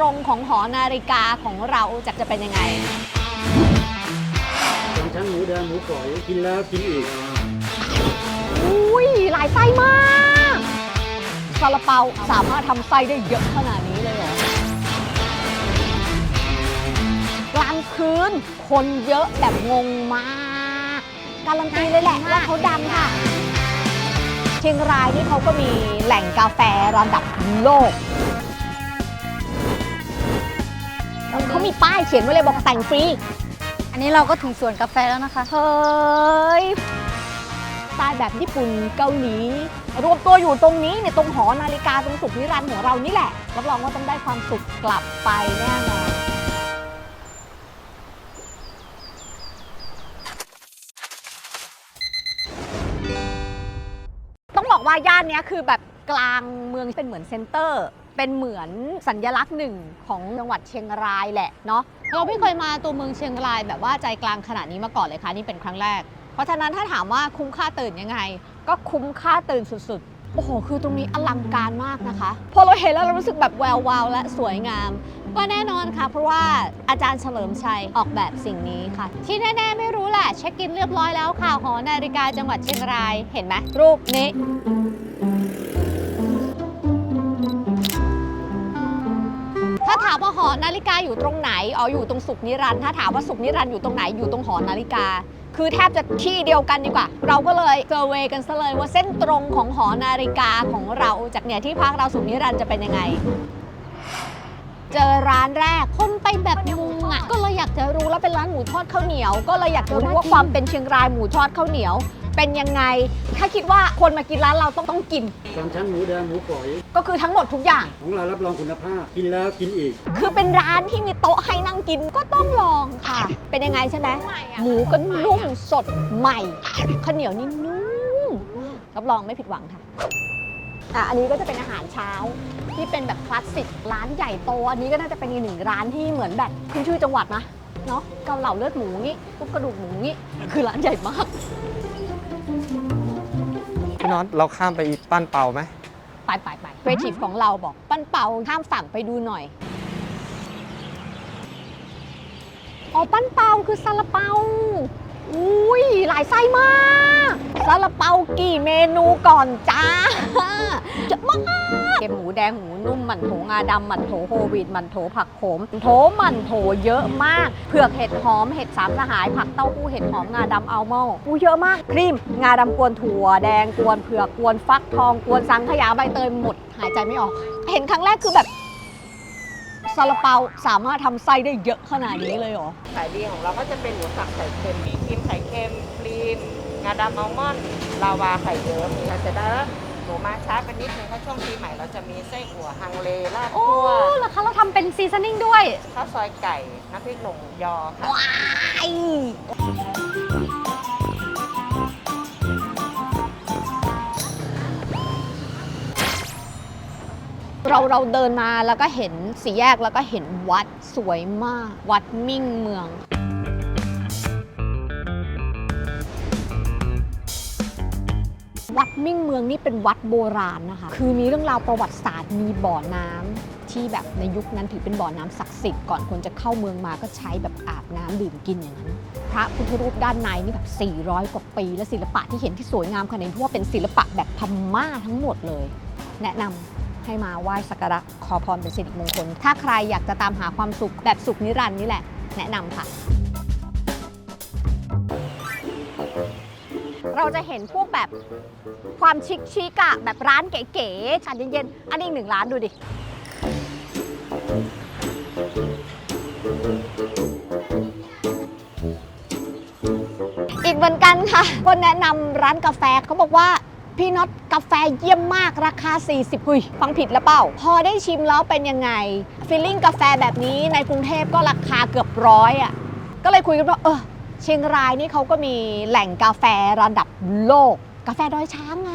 ตรงของหอนาฬิกาของเราจะจะเป็นยังไงสองชั้นหมูแดงหมูฝอยกินแล้วกินอีก อุ้ยหลายไส้มากซาลาเปาสามารถทำไส้ได้เยอะขนาดนี้เลยเหรอกลางคืนคนเยอะแบบงงมากการันตีเลยแหละว่าเขาดังค่ะ เชียงรายนี่เขาก็มีแหล่งกาแฟระดับโลก เขามีป้ายเขียนไว้เลยบอกแต่งฟรี อันนี้เราก็ถึงสวนกาแฟแล้วนะคะ เฮ้ยสไตล์แบบญี่ปุ่นเกาหลี รวมตัวอยู่ตรงนี้เนี่ยตรงหอนาฬิกาตรงสุขนิรันดร์ของเรานี่แหละ รับรองว่าต้องได้ความสุขกลับไปแน่นอนต้องบอกว่าย่านเนี้ยคือแบบกลางเมืองเป็นเหมือนเซ็นเตอร์ เป็นเหมือนสัญลักษณ์หนึ่งของจังหวัดเชียงรายแหละเนาะเราไม่เคยมาตัวเมืองเชียงรายแบบว่าใจกลางขนาดนี้มาก่อนเลยค่ะนี่เป็นครั้งแรก เพราะฉะนั้นถ้าถามว่าคุ้มค่าตื่นยังไง ก็คุ้มค่าตื่นสุดๆ โอ้โห คือตรงนี้อลังการมากนะคะ พอเราเห็นแล้วเรารู้สึกแบบแวววาวและสวยงาม ก็แน่นอนค่ะ เพราะว่าอาจารย์เฉลิมชัยออกแบบสิ่งนี้ค่ะ ที่แน่ๆไม่รู้แหละเช็คอินเรียบร้อยแล้วค่ะหอนาฬิกาจังหวัดเชียงรายเห็นไหมรูปนี้ ถามว่าหอนาฬิกาอยู่ตรงไหน อ๋อ อยู่ตรงสุขนิรันดร์ถ้าถามว่าสุขนิรันดร์อยู่ตรงไหน อยู่ตรงหอนาฬิกา คือแทบจะที่เดียวกันดีกว่า เราก็เลยเซอร์เวยกันซะเลยว่าเส้นตรงของหอนาฬิกาของเราจากเนี่ยที่พักเราสุขนิรันดร์จะเป็นยังไง เจอร้านแรกคนไปแบบงงอะ ก็เลยอยากจะรู้แล้วเป็นร้านหมูทอดข้าวเหนียว ก็เลยอยากจะรู้ว่าความเป็นเชียงรายหมูทอดข้าวเหนียว เป็นยังไง ถ้าคิดว่าคนมากินร้านเราต้องต้องกินสองชั้นหมูแดงหมูฝอย ก็คือทั้งหมดทุกอย่าง ของเรารับรองคุณภาพ กินแล้วกินอีก คือเป็นร้านที่มีโต๊ะให้นั่งกินก็ต้องลองค่ะ เป็นยังไงใช่ไหมหมูก็นุ่มสดใหม่ข้าวเหนียวนี่นุ่มรับรองไม่ผิดหวังค่ะอะอันนี้ก็จะเป็นอาหารเช้าที่เป็นแบบคลาสสิกร้านใหญ่โต อันนี้ก็น่าจะเป็นอีกหนึ่งร้านที่เหมือนแบบขึ้นชื่อจังหวัดนะเนาะเกาเหลาเลือดหมูงี้ปุ๊บกระดูกหมูงี้คือร้านใหญ่มาก พี่น็อตเราข้ามไปอีกปั้นเป่าไหมไปไปไปเวทีของเราบอกปั้นเป่าข้ามฝั่งไปดูหน่อยอ๋อปั้นเป่าคือซาลาเปา อุ้ยหลายไส้มากซาลาเปากี่เมนูก่อนจ้าเยอะมากเกมหมูแดงหมูนุ่มหมั่นโถงาดำหมั่นโถโฮวีดหมั่นโถผักโขมโถหมั่นโถเยอะมากเผือกเห็ดหอมเห็ดสามสหาย ผักเต้าหู้เห็ดหอมงาดำอัลมอนด์อู้เยอะมากครีม งาดำกวนถั่วแดงกวนเผือกกวนฟักทองกวนสังขยาใบเตยหมด หายใจไม่ออก เห็นครั้งแรกคือแบบ ซาลาเปาสามารถทำไส้ได้เยอะขนาดนี้เลยเหรอ ขายดีของเราก็จะเป็นหมูสับไข่เค็มมีครีมไข่เค็มครีมงาดำอัลมอนด์ลาวาไข่เยิ้มเราจะได้แล้วหนูมาช้าไปนิดนึงเพราะช่วงปีใหม่เราจะมีไส้อั่วฮังเลราดโอ้คั่วเหรอคะเราทำเป็นซีซันนิ่งด้วยข้าวซอยไก่น้ำพริกหลงยอค่ะ ว้าย เราเราเดินมาแล้วก็เห็นสี่แยกแล้วก็เห็นวัดสวยมาก วัดมิ่งเมือง วัดมิ่งเมืองนี่เป็นวัดโบราณนะคะ คือมีเรื่องราวประวัติศาสตร์มีบ่อน้ำที่แบบในยุคนั้นถือเป็นบ่อน้ำศักดิ์สิทธิ์ก่อนคนจะเข้าเมืองมาก็ใช้แบบอาบน้ำดื่มกินอย่างนั้นพระพุทธรูปด้านในนี่แบบ 400 กว่าปี และศิลปะที่เห็นที่สวยงามขนาดนี้เพราะว่าเป็นศิลปะแบบพม่าทั้งหมดเลย แนะนำ ให้มาไหว้สักการะขอพรเป็นสิริมงคล ถ้าใครอยากจะตามหาความสุขแบบสุขนิรันดร์นี่แหละ แนะนำค่ะ เราจะเห็นพวกแบบความชิคชิกอะแบบร้านเก๋ๆชานเย็นๆ อันนี้อีกหนึ่งร้านดูดิ อีกเหมือนกันค่ะ คนแนะนำร้านกาแฟเขาบอกว่า พี่น็อตกาแฟเยี่ยมมากราคา 40หุยฟังผิดแล้วเปล่า พอได้ชิมแล้วเป็นยังไงฟีลลิ่งกาแฟแบบนี้ในกรุงเทพก็ราคาเกือบร้อยอะก็เลยคุยกันว่าเออเชียงรายนี่เขาก็มีแหล่งกาแฟระดับโลก กาแฟดอยช้างไง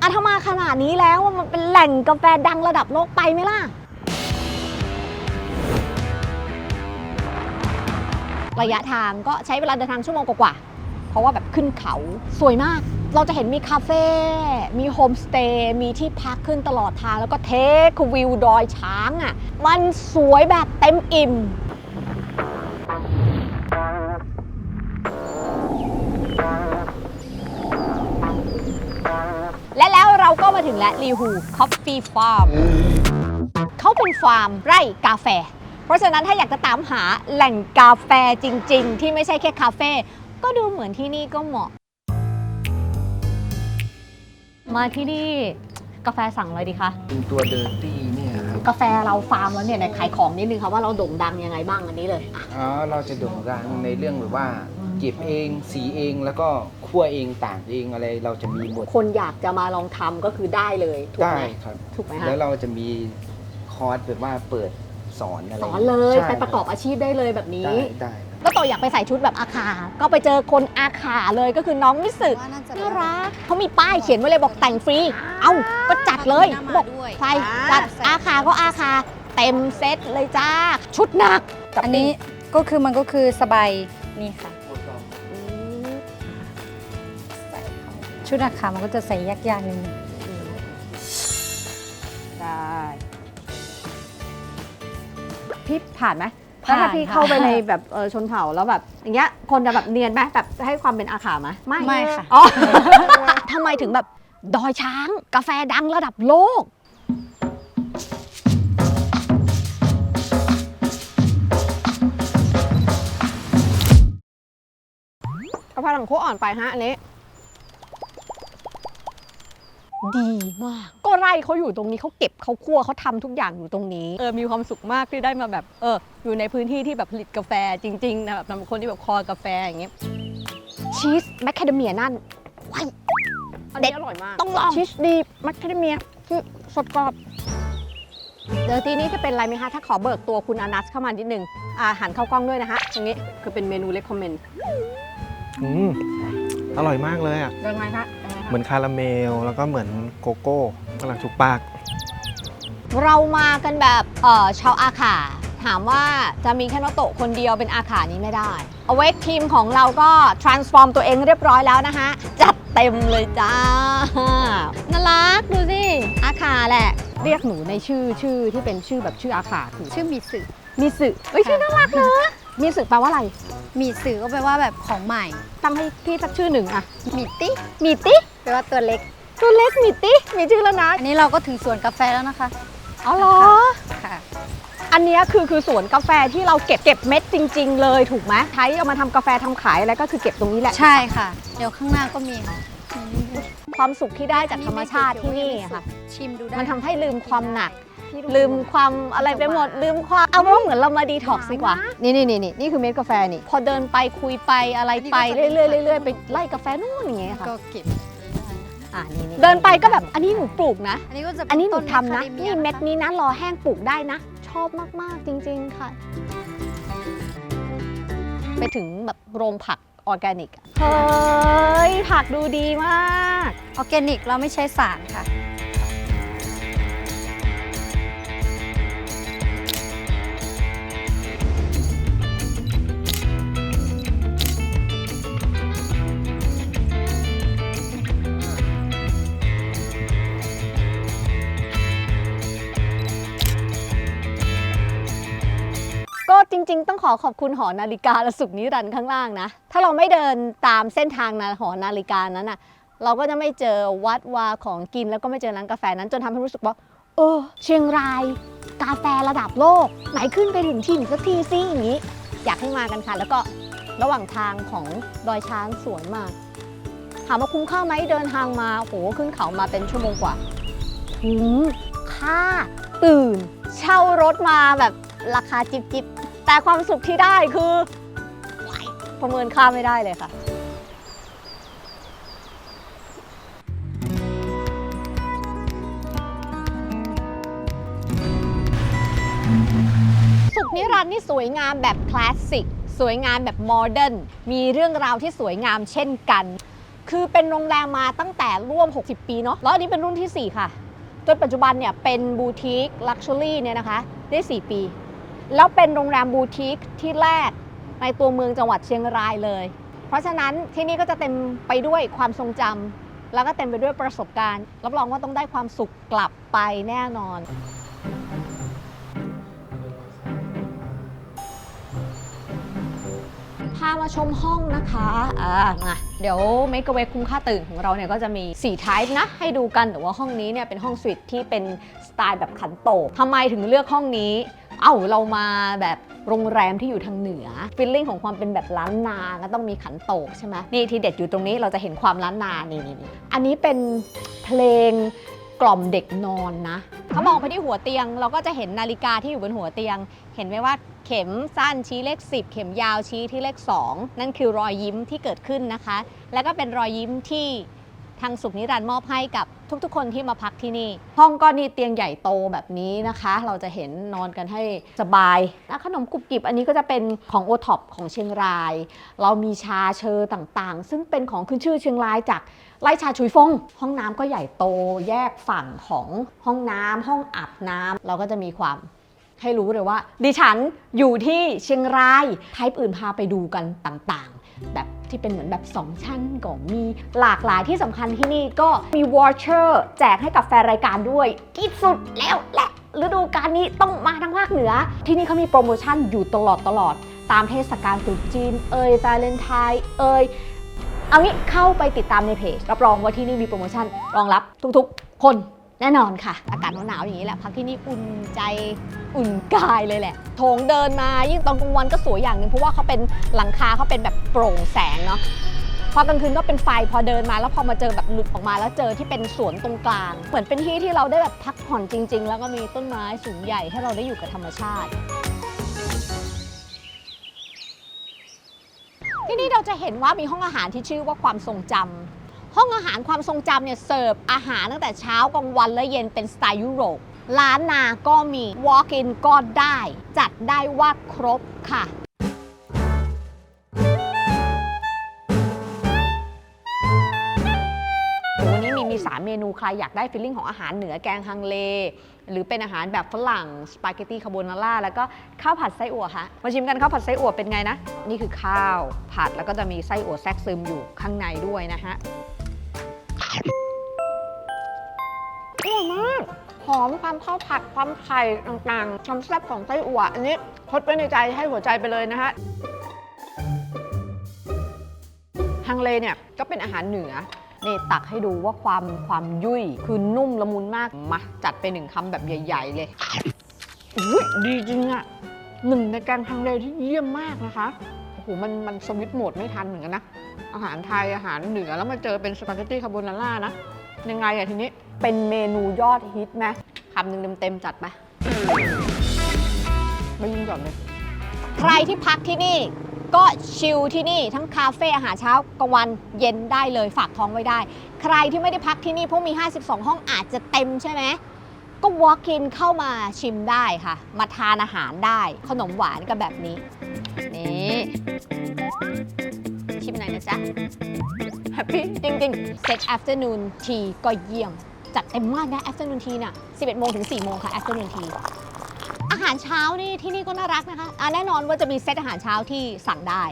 อะถ้ามาขนาดนี้แล้วมันเป็นแหล่งกาแฟดังระดับโลกไปไหมล่ะระยะทางก็ใช้เวลาเดินทางชั่วโมงกว่าๆ เพราะว่าแบบขึ้นเขาสวยมาก เราจะเห็นมีคาเฟ่ มีโฮมสเตย์ มีที่พักขึ้นตลอดทาง แล้วก็เทควิวดอยช้างอะ่ะ มันสวยแบบเต็มอิ่ม และแล้วเราก็มาถึงแล้วลีฮูคอฟฟี่ฟาร์ม เขาเป็นฟาร์มไร่กาแฟ เพราะฉะนั้นถ้าอยากจะตามหาแหล่งกาแฟจริง ๆ ที่ไม่ใช่แค่คาเฟ่ ก็ดูเหมือนที่นี่ก็เหมาะ มาที่นี่กาแฟสั่งอะไรดีคะ เป็นตัวเดอร์ตี้เนี่ยครับกาแฟเราฟาร์มแล้วเนี่ยไหนขายของนิดนึงค่ะว่าเราโด่งดังยังไงบ้างอันนี้เลยอะอ๋อเราจะโด่งดังในเรื่องแบบว่าเก็บเองสีเองแล้วก็คั่วเองต่างเองอะไรเราจะมีหมดคนอยากจะมาลองทำก็คือได้เลยถูกได้ไหม ครับ ถูกไหมคะ แล้วเราจะมีคอร์สแบบว่าเปิดสอนอะไรสอนเลยใช่ไปประกอบอาชีพได้เลยแบบนี้ ได้ได้ ครับแล้วต่ออยากไปใส่ชุดแบบอาคา ก็ไปเจอคนอาคาเลยก็คือน้องมิสึว่าน่าจะน่ารักเขามีป้ายเขียนไว้เลยบอกแต่งฟรี เอ้าก็จัดเลยมาบอกด้วยใครจัดอาคาก็อาคา เต็มเซตเลยจ้า ชุดหนักอันนี้ก็คือมันก็คือสบายนี่ค่ะอืมชุดราคามันก็จะใส่ยากๆนิดนึงได้พี่ผ่านไหม แล้วถ้าพี่เข้าไปในแบบเออชนเผ่าแล้วแบบอย่างเงี้ยคนจะแบบเนียนไหมแบบให้ความเป็นอาขาไหมไม่ไม่ค่ะ อ๋อ ทำไมถึงแบบดอยช้างกาแฟดังระดับโลกกาแฟหลังโคอ่อนไปฮะอันนี้ ดีมาก ก็ไร่เขาอยู่ตรงนี้เขาเก็บเขาคั่วเขาทำทุกอย่างอยู่ตรงนี้เออมีความสุขมากที่ได้มาแบบเอออยู่ในพื้นที่ที่แบบผลิตกาแฟจริงๆนะแบบทำคนที่แบบคอกาแฟอย่างเงี้ยชีสแมคคาเดเมียนั่นว้ายเด็ดอร่อยมาก ต้องลองชีสดีแมคคาเดเมียคือสดกรอบเดี๋ยวทีนี้จะเป็นอะไรไหมคะถ้าขอเบิกตัวคุณอานัสเข้ามานิดนึงอ่าหันเข้ากล้องด้วยนะคะตรงนี้คือเป็นเมนูเลคคอมเมนต์อืมอร่อยมากเลยอะยังไงคะยังไงคะ เหมือนคาราเมล แล้วก็เหมือนโกโก้กำลังถูกปาก เรามากันแบบเอ่อชาวอาขาถามว่าจะมีแค่นโตะคนเดียวเป็นอาขานี้ไม่ได้ เอาไว้ทีมของเราก็ transform ตัวเองเรียบร้อยแล้วนะคะ จัดเต็มเลยจ้า น่ารักดูสิ อาขาแหละ เรียกหนูในชื่อชื่อที่เป็นชื่อแบบชื่ออาขาคือชื่อมีสึมีสึเอ้ยชื่อน่ารักนะ มีสึแปลว่าอะไร มีสึก็แปลว่าแบบของใหม่ ตั้งให้พี่สักชื่อหนึ่งอะมีติมีติแปลว่าตัวเล็ก ตัวเล็กมีติมีชื่อแล้วนะอันนี้เราก็ถึงสวนกาแฟแล้วนะคะอ๋อเหรอ ค่ะ อันเนี้ยคือคือสวนกาแฟที่เราเก็บเก็บเม็ดจริง ๆ เลยถูกไหมใช้เอามาทำกาแฟทำขายอะไรก็คือเก็บตรงนี้แหละ ใช่ค่ะ เดี๋ยวข้างหน้าก็มีค่ะความสุขที่ได้จากธรรมชาติที่นี่อะค่ะ ชิมดูได้มันทำให้ลืมความหนัก ลืมความอะไรไปหมด ลืมความเอาเป็นว่าเหมือนเรามาดีท็อกซ์ดีกว่า นี่นี่นี่นี่นี่คือเม็ดกาแฟนี่ พอเดินไปคุยไปอะไรไปเรื่อยๆเรื่อยๆไปไล่กาแฟนู่นอย่างเงี้ยค่ะก็เก็บอ่านี่นี่เดินไปก็แบบอันนี้หนูปลูกนะ อันนี้ก็จะเป็อันนี้หนูต้ทำนะ Macadamia นี่เม็ดนี้นะรอแห้งปลูกได้นะ ชอบมากๆจริง ๆ ค่ะ ไปถึงแบบโรงผักออร์แกนิกอะเฮ้ยผักดูดีมากออร์แกนิกเราไม่ใช้สารค่ะ จริง ๆ ต้องขอขอบคุณหอนาฬิกาและสุขนิรันดร์ข้างล่างนะ ถ้าเราไม่เดินตามเส้นทางนะหอนาฬิกานั้นน่ะ เราก็จะไม่เจอวัดวาของกินแล้วก็ไม่เจอร้านกาแฟนั้นจนทำให้รู้สึกว่า เออ เชียงราย กาแฟระดับโลก ไหนขึ้นไปถึงถิ่หนึ่งสักทีสิอย่างนี้ อยากให้มากันค่ะ แล้วก็ระหว่างทางของดอยช้างสวยมากถามว่าคุ้มค่าไหมเดินทางมาโอ้โหขึ้นเขามาเป็นชั่วโมงกว่าคุ้มค่าตื่น เช่ารถมาแบบราคาจิบจิบ แต่ความสุขที่ได้คือประเมินค่าไม่ได้เลยค่ะ สุขนิรันดร์นี่สวยงามแบบคลาสสิก สวยงามแบบโมเดิร์น มีเรื่องราวที่สวยงามเช่นกัน คือเป็นโรงแรมมาตั้งแต่ร่วม 60 ปีเนาะ แล้วอันนี้เป็นรุ่นที่ 4 ค่ะ จนปัจจุบันเนี่ยเป็นบูติกลักชัวรี่เนี่ยนะคะ ได้ 4 ปี แล้วเป็นโรงแรมบูติกที่แรกในตัวเมืองจังหวัดเชียงรายเลย เพราะฉะนั้นที่นี่ก็จะเต็มไปด้วยความทรงจำแล้วก็เต็มไปด้วยประสบการณ์ รับรองว่าต้องได้ความสุขกลับไปแน่นอน พามาชมห้องนะคะอ่ามาเดี๋ยวเมกเว e คุ้มค่าตื่นของเราเนี่ยก็จะมี4 type นะ ให้ดูกันแต่ว่าห้องนี้เนี่ยเป็นห้องสวีทที่เป็นสไตล์แบบขันโตกทำไมถึงเลือกห้องนี้ เอ้าเรามาแบบโรงแรมที่อยู่ทางเหนือฟีลลิ่งของความเป็นแบบล้านนาก็ต้องมีขันโตกใช่ไหมนี่ที่เด็ดอยู่ตรงนี้เราจะเห็นความล้านนานี่นี่นี่อันนี้เป็นเพลงกล่อมเด็กนอนนะเขามองไปที่หัวเตียง เราก็จะเห็นนาฬิกาที่อยู่บนหัวเตียง เห็นไหมว่าเข็มสั้นชี้เลข 10 เข็มยาวชี้ที่เลข 2 นั่นคือรอยยิ้มที่เกิดขึ้นนะคะ แล้วก็เป็นรอยยิ้มที่ ทางสุขนิรันดร์มอบให้กับทุกๆ คนที่มาพักที่นี่ ห้องก็นี่เตียงใหญ่โตแบบนี้นะคะ เราจะเห็นนอนกันให้สบายแล้วขนมกรุบกริบอันนี้ก็จะเป็นของโอท็อปของเชียงราย เรามีชาเชอต่างๆ ซึ่งเป็นของขึ้นชื่อเชียงรายจากไร่ชาชุยฟง ห้องน้ำก็ใหญ่โตแยกฝั่งของห้องน้ำห้องอาบน้ำเราก็จะมีความให้รู้เลยว่า ดิฉันอยู่ที่เชียงรายไทป์อื่นพาไปดูกันต่างๆ แบบ ที่เป็นเหมือนแบบ 2 ชั้นก็มีหลากหลายที่สำคัญที่นี่ก็มีวอชเชอร์แจกให้กับแฟนรายการด้วยที่สุดแล้วแหละฤดูกาลนี้ต้องมาทางภาคเหนือ ที่นี่เขามีโปรโมชั่นอยู่ตลอดตลอด ตามเทศกาลตรุษจีน เอ่ยวาเลนไทน์เอ่ยเอางี้เข้าไปติดตามในเพจรับรองว่าที่นี่มีโปรโมชั่นรองรับทุกๆ คน แน่นอนค่ะ อากาศหนาวๆอย่างนี้แหละพักที่นี่อุ่นใจอุ่นกายเลยแหละโถงเดินมายิ่งตอนกลางวันก็สวยอย่างหนึ่งเพราะว่าเขาเป็นหลังคาเขาเป็นแบบโปร่งแสงเนาะพอกลางคืนก็เป็นไฟพอเดินมาแล้วพอมาเจอแบบหลุดออกมาแล้วเจอที่เป็นสวนตรงกลาง เหมือนเป็นที่ที่เราได้แบบพักผ่อนจริง ๆ แล้วก็มีต้นไม้สูงใหญ่ให้เราได้อยู่กับธรรมชาติ ที่นี่เราจะเห็นว่ามีห้องอาหารที่ชื่อว่าความทรงจำ ห้องอาหารความทรงจำเนี่ยเสิร์ฟอาหารตั้งแต่เช้ากลางวันและเย็นเป็นสไตล์ยุโรป ร้านนาก็มี walk in ก็ได้ จัดได้ว่าครบค่ะวันนี้มีมี3เมนูใครอยากได้ฟีลลิ่งของอาหารเหนือแกงฮังเล หรือเป็นอาหารแบบฝรั่งสปาเกตตีคาโบนาร่าแล้วก็ข้าวผัดไส้อั่วฮะมาชิมกันข้าวผัดไส้อั่วเป็นไงนะ นี่คือข้าวผัดแล้วก็จะมีไส้อั่วแทรกซึมอยู่ข้างในด้วยนะฮะ อร่อยมาก หอมความข้าวผัดความไข่ต่างๆความแซ่บของไส้อั่วอันนี้ทดไว้ในใจให้หัวใจไปเลยนะฮะฮังเลเนี่ยก็เป็นอาหารเหนือ นี่ตักให้ดูว่าความความยุ่ย คือนุ่มละมุนมาก มาจัดไปหนึ่งคำแบบใหญ่ ๆ เลย อุ้ยดีจริงอะหนึ่งในแกงฮังเลที่เยี่ยมมากนะคะ หมันมันสวิตช์โหมดไม่ทันเหมือนกันนะ อาหารไทยอาหารเหนือแล้วมาเจอเป็นสปาเกตตี้คาโบนาร่านะ ยังไงอะทีนี้ เป็นเมนูยอดฮิตไหมคำหนึ่งเต็มๆจัดไปไม่ยิงก่อนเลย ใครที่พักที่นี่ ก็ชิลที่นี่ทั้งคาเฟ่อาหารเช้ากลางวันเย็นได้เลยฝากท้องไว้ได้ ใครที่ไม่ได้พักที่นี่เพราะมี 52 ห้องอาจจะเต็มใช่ไหมก็ walk in เข้ามาชิมได้ค่ะ มาทานอาหารได้ ขนมหวานก็แบบนี้ นี่ชิม หน่อยนะจ๊ะ แฮปปี้จริงๆ set afternoon tea ก็เยี่ยม จัดเต็มมากนะ afternoon tea น่ะ 11 โมงถึง 4 โมงค่ะ afternoon tea อาหารเช้านี่ที่นี่ก็น่ารักนะคะอะแน่นอนว่าจะมีเซตอาหารเช้าที่สั่งได้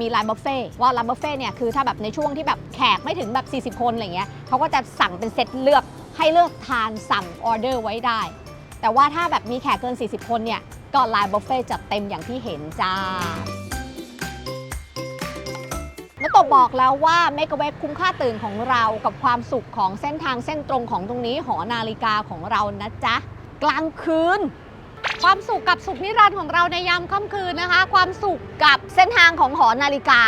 มีร้านบุฟเฟ่ว่าร้านบุฟเฟ่เนี่ยคือถ้าแบบในช่วงที่แบบแขกไม่ถึงแบบ 40 คนอะไรเงี้ยเขาก็จะสั่งเป็นเซตเลือกให้เลือกทานสั่งออเดอร์ไว้ได้ แต่ว่าถ้าแบบมีแขกเกิน 40 คนเนี่ยก็ไลน์บุฟเฟ่จัดเต็มอย่างที่เห็นจ้า น้าตกบอกแล้วว่าเมกะเวกคุ้มค่าตื่นของเรากับความสุขของเส้นทางเส้นตรงของตรงนี้หอนาฬิกาของเรานะจ๊ะ กลางคืน ความสุขกับสุขนิรันดร์ของเราในยามค่ำคืนนะคะ ความสุขกับเส้นทางของหอนาฬิกา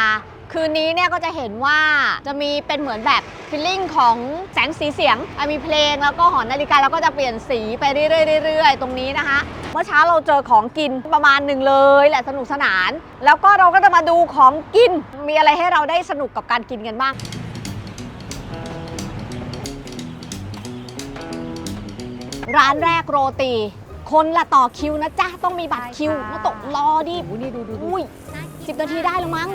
คืนนี้เนี่ยก็จะเห็นว่าจะมีเป็นเหมือนแบบฟิลลิ่งของแสงสีเสียงอะมีเพลงแล้วก็หอนาฬิกาแล้วก็จะเปลี่ยนสีไปเรื่อยๆเรื่อยๆ ตรงนี้นะคะ เมื่อเช้าเราเจอของกินประมาณหนึ่งเลยแหละสนุกสนาน แล้วก็เราก็จะมาดูของกิน มีอะไรให้เราได้สนุกกับการกินกันบ้างร้านแรกโรตี คนละต่อคิวนะจ๊ะ ต้องมีบัตรคิวมาตกรอดินี่ดูดูอุ้ยสิบนาทีได้แล้วมั้ง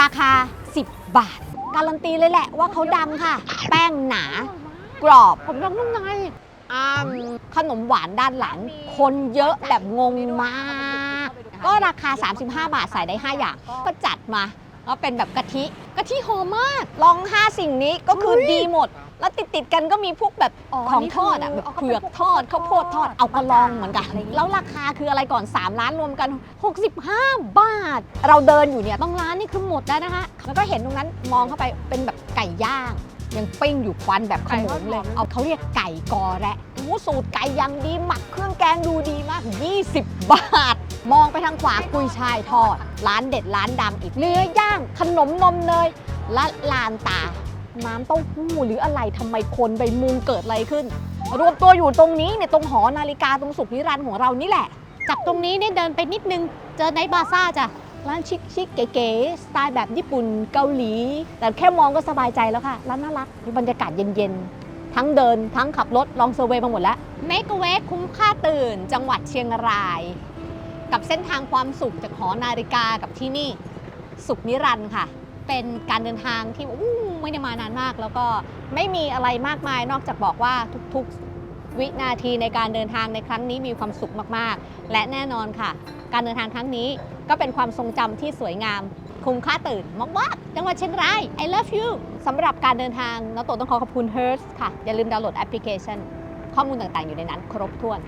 ราคา 10 บาท การันตีเลยแหละว่าเขาดังค่ะ แป้งหนากรอบ ผมลองนุ่มในอ่าขนมหวานด้านหลัง คนเยอะแบบงงมาก ก็ราคา 35 บาทใส่ได้ 5 อย่าง ก็จัดมา แล้วเป็นแบบกะทิกะทิหอมมาก ลอง 5 สิ่งนี้ก็คือดีหมด แล้วติดติดๆกันก็มีพวกแบบอ๋อของนี่ทอดอะคือแบบเอาเข้าเผือกไปพวกทอดข้าวโพดทอดทอดเอากระลองเหมือนกันอะไรอย่างงี้ แล้วราคาคืออะไรก่อน 3 ล้านรวมกัน 65 บาท เราเดินอยู่เนี่ยต้องร้านนี่คือหมดแล้วนะคะแล้วก็เห็นตรงนั้นมองเข้าไปเป็นแบบไก่ย่าง ยังปิ้งอยู่ควันแบบขโมงเลย เอาเขาเรียกไก่กอแระโอ้สูตรไก่ยังดีหมักเครื่องแกงดูดีมาก 20 บาท มองไปทางขวากุยชายทอด ร้านเด็ดร้านดังอีกเนื้อย่างขนมนมเนยและลานตา น้ำเต้าหู้หรืออะไรทำไมคนไปมุงเกิดอะไรขึ้น รวมตัวอยู่ตรงนี้เนี่ยตรงหอนาฬิกาตรงสุขนิรันดร์ของเรานี่แหละ จากตรงนี้เนี่ยเดินไปนิดนึง เจอไนท์บาซ่าจ้ะร้านชิคชิคๆเก๋ๆสไตล์แบบญี่ปุ่นเกาหลี แต่แค่มองก็สบายใจแล้วค่ะร้านน่ารักมีบรรยากาศเย็นๆ ทั้งเดินทั้งขับรถลองเซอร์เวย์มาหมดแล้วเมกเวกคุ้มค่าตื่น จังหวัดเชียงราย กับเส้นทางความสุขจากหอนาฬิกากับที่นี่สุขนิรันดร์ค่ะ เป็นการเดินทางที่อู้ไม่ได้มานานมาก แล้วก็ไม่มีอะไรมากมาย นอกจากบอกว่าทุกๆวินาทีในการเดินทางในครั้งนี้มีความสุขมากๆ และแน่นอนค่ะ การเดินทางครั้งนี้ก็เป็นความทรงจำที่สวยงามคุ้มค่าตื่นมากๆจังหวัดเชียงราย I love you สำหรับการเดินทางน้าโตต้องขอขอบคุณ Hertz ค่ะ อย่าลืมดาวน์โหลดแอปพลิเคชัน ข้อมูลต่างๆอยู่ในนั้นครบถ้วน